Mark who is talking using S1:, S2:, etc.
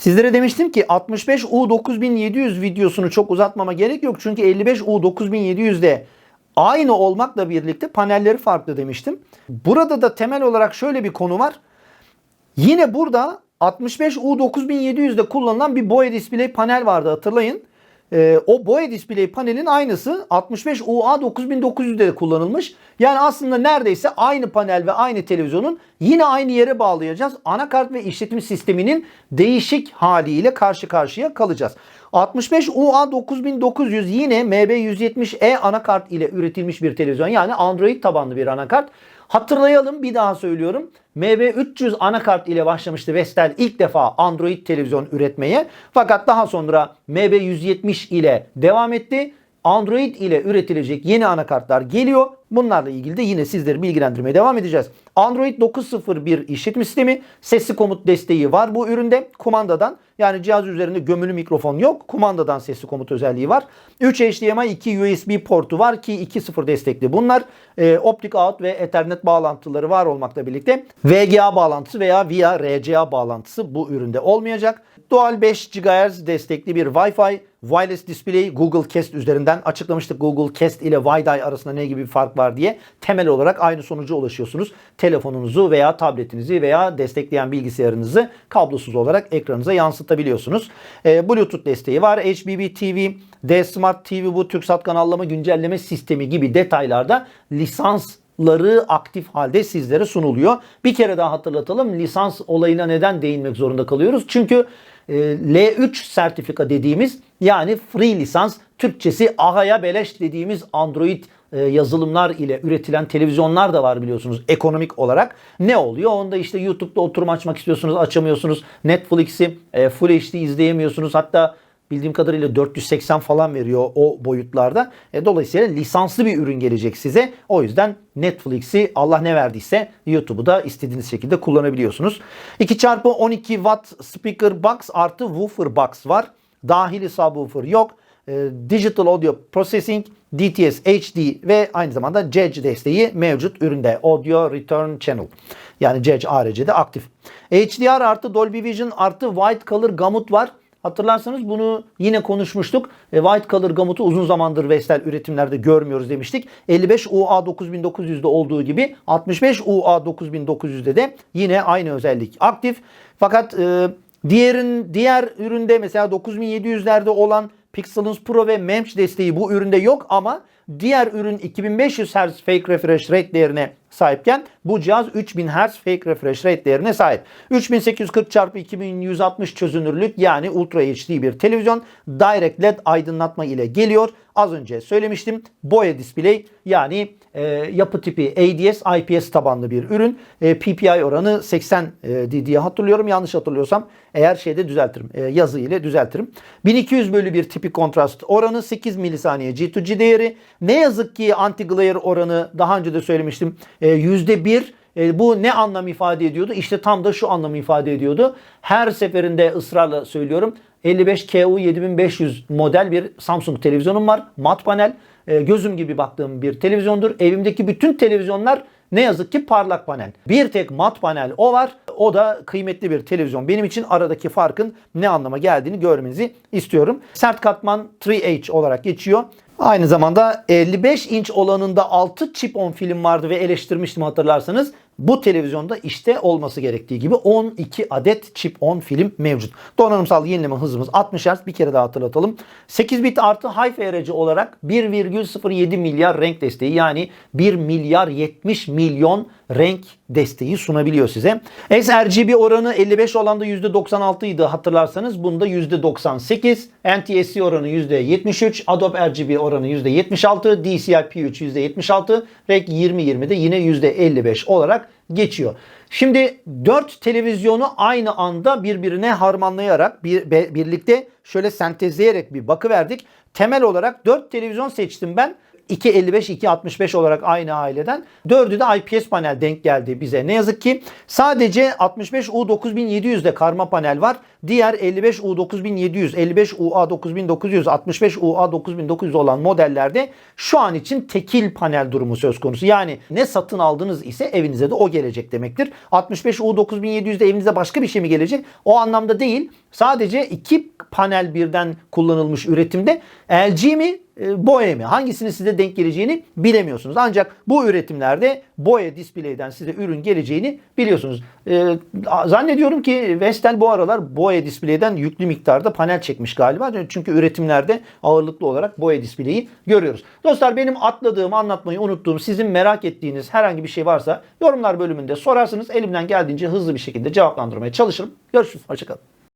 S1: Sizlere demiştim ki 65U9700 videosunu çok uzatmama gerek yok. Çünkü 55U9700'de aynı olmakla birlikte panelleri farklı demiştim. Burada da temel olarak şöyle bir konu var. Yine burada 65U9700'de kullanılan bir Boya Display panel vardı hatırlayın. Ee, o Boya Display panelin aynısı 65UA9900'de de kullanılmış. Yani aslında neredeyse aynı panel ve aynı televizyonun yine aynı yere bağlayacağız. Anakart ve işletim sisteminin değişik haliyle karşı karşıya kalacağız. 65UA9900 yine MB170E anakart ile üretilmiş bir televizyon. Yani Android tabanlı bir anakart. Hatırlayalım bir daha söylüyorum. MB300 anakart ile başlamıştı Vestel ilk defa Android televizyon üretmeye. Fakat daha sonra MB170 ile devam etti. Android ile üretilecek yeni anakartlar geliyor. Bunlarla ilgili de yine sizleri bilgilendirmeye devam edeceğiz. Android 9.01 işletim sistemi, sesli komut desteği var bu üründe. Kumandadan yani cihaz üzerinde gömülü mikrofon yok. Kumandadan sesli komut özelliği var. 3 HDMI 2 USB portu var ki 2.0 destekli bunlar. Ee, optik out ve ethernet bağlantıları var olmakla birlikte VGA bağlantısı veya via RCA bağlantısı bu üründe olmayacak. Dual 5 GHz destekli bir Wi-Fi wireless display Google Cast üzerinden açıklamıştık. Google Cast ile Wi-Fi arasında ne gibi bir fark var diye. Temel olarak aynı sonuca ulaşıyorsunuz. Telefonunuzu veya tabletinizi veya destekleyen bilgisayarınızı kablosuz olarak ekranınıza yansıtabiliyorsunuz. Ee, Bluetooth desteği var. HBB TV, D Smart TV bu TürkSat kanallama güncelleme sistemi gibi detaylarda lisansları aktif halde sizlere sunuluyor. Bir kere daha hatırlatalım. Lisans olayına neden değinmek zorunda kalıyoruz? Çünkü e, L3 sertifika dediğimiz yani free lisans Türkçesi ahaya beleş dediğimiz Android e, yazılımlar ile üretilen televizyonlar da var biliyorsunuz ekonomik olarak. Ne oluyor? Onda işte YouTube'da oturum açmak istiyorsunuz açamıyorsunuz. Netflix'i e, Full HD izleyemiyorsunuz. Hatta bildiğim kadarıyla 480 falan veriyor o boyutlarda. E, dolayısıyla lisanslı bir ürün gelecek size. O yüzden Netflix'i Allah ne verdiyse YouTube'u da istediğiniz şekilde kullanabiliyorsunuz. 2x12 watt speaker box artı woofer box var. Dahili subwoofer yok. E, Digital Audio Processing, DTS HD ve aynı zamanda CEC desteği mevcut üründe. Audio Return Channel. Yani CEC ARC'de aktif. HDR artı Dolby Vision artı White Color Gamut var. Hatırlarsanız bunu yine konuşmuştuk. E, White Color Gamut'u uzun zamandır Vestel üretimlerde görmüyoruz demiştik. 55 UA 9900'de olduğu gibi 65 UA 9900'de de yine aynı özellik aktif. Fakat e, diğerin diğer üründe mesela 9700'lerde olan Pixelance Pro ve MEMS desteği bu üründe yok ama diğer ürün 2500 Hz fake refresh rate değerine sahipken bu cihaz 3000 Hz fake refresh rate değerine sahip. 3840 x 2160 çözünürlük yani Ultra HD bir televizyon Direct LED aydınlatma ile geliyor. Az önce söylemiştim. Boya display yani e, yapı tipi ADS IPS tabanlı bir ürün. E, PPI oranı 80 e, diye hatırlıyorum. Yanlış hatırlıyorsam eğer şeyde düzeltirim. E, yazı ile düzeltirim. 1200 bölü bir tipi kontrast oranı 8 milisaniye G2G değeri. Ne yazık ki anti glare oranı daha önce de söylemiştim. E, %1 e, bu ne anlam ifade ediyordu? İşte tam da şu anlamı ifade ediyordu. Her seferinde ısrarla söylüyorum. 55KU 7500 model bir Samsung televizyonum var. Mat panel. E, gözüm gibi baktığım bir televizyondur. Evimdeki bütün televizyonlar ne yazık ki parlak panel. Bir tek mat panel o var. O da kıymetli bir televizyon. Benim için aradaki farkın ne anlama geldiğini görmenizi istiyorum. Sert katman 3H olarak geçiyor. Aynı zamanda 55 inç olanında 6 chip on film vardı ve eleştirmiştim hatırlarsanız. Bu televizyonda işte olması gerektiği gibi 12 adet chip on film mevcut. Donanımsal yenileme hızımız 60 Hz bir kere daha hatırlatalım. 8 bit artı Hi-Fi aracı olarak 1,07 milyar renk desteği yani 1 milyar 70 milyon renk desteği sunabiliyor size. sRGB oranı 55 olanda %96 idi hatırlarsanız. Bunda %98. NTSC oranı %73. Adobe RGB oranı %76. DCI-P3 %76. REC 2020'de yine %55 olarak geçiyor. Şimdi 4 televizyonu aynı anda birbirine harmanlayarak bir, be- birlikte şöyle sentezleyerek bir bakıverdik. Temel olarak 4 televizyon seçtim ben. 2.55, 2.65 olarak aynı aileden. Dördü de IPS panel denk geldi bize. Ne yazık ki sadece 65U9700'de karma panel var. diğer 55U9700, 55UA9900, 65UA9900 olan modellerde şu an için tekil panel durumu söz konusu. Yani ne satın aldınız ise evinize de o gelecek demektir. 65U9700'de evinize başka bir şey mi gelecek? O anlamda değil. Sadece iki panel birden kullanılmış üretimde LG mi Boya mi? Hangisinin size denk geleceğini bilemiyorsunuz. Ancak bu üretimlerde Boya Display'den size ürün geleceğini biliyorsunuz. E, zannediyorum ki Vestel bu aralar Boya Display'den yüklü miktarda panel çekmiş galiba. Çünkü üretimlerde ağırlıklı olarak Boya Display'i görüyoruz. Dostlar benim atladığım, anlatmayı unuttuğum, sizin merak ettiğiniz herhangi bir şey varsa yorumlar bölümünde sorarsınız. Elimden geldiğince hızlı bir şekilde cevaplandırmaya çalışırım. Görüşürüz. Hoşçakalın.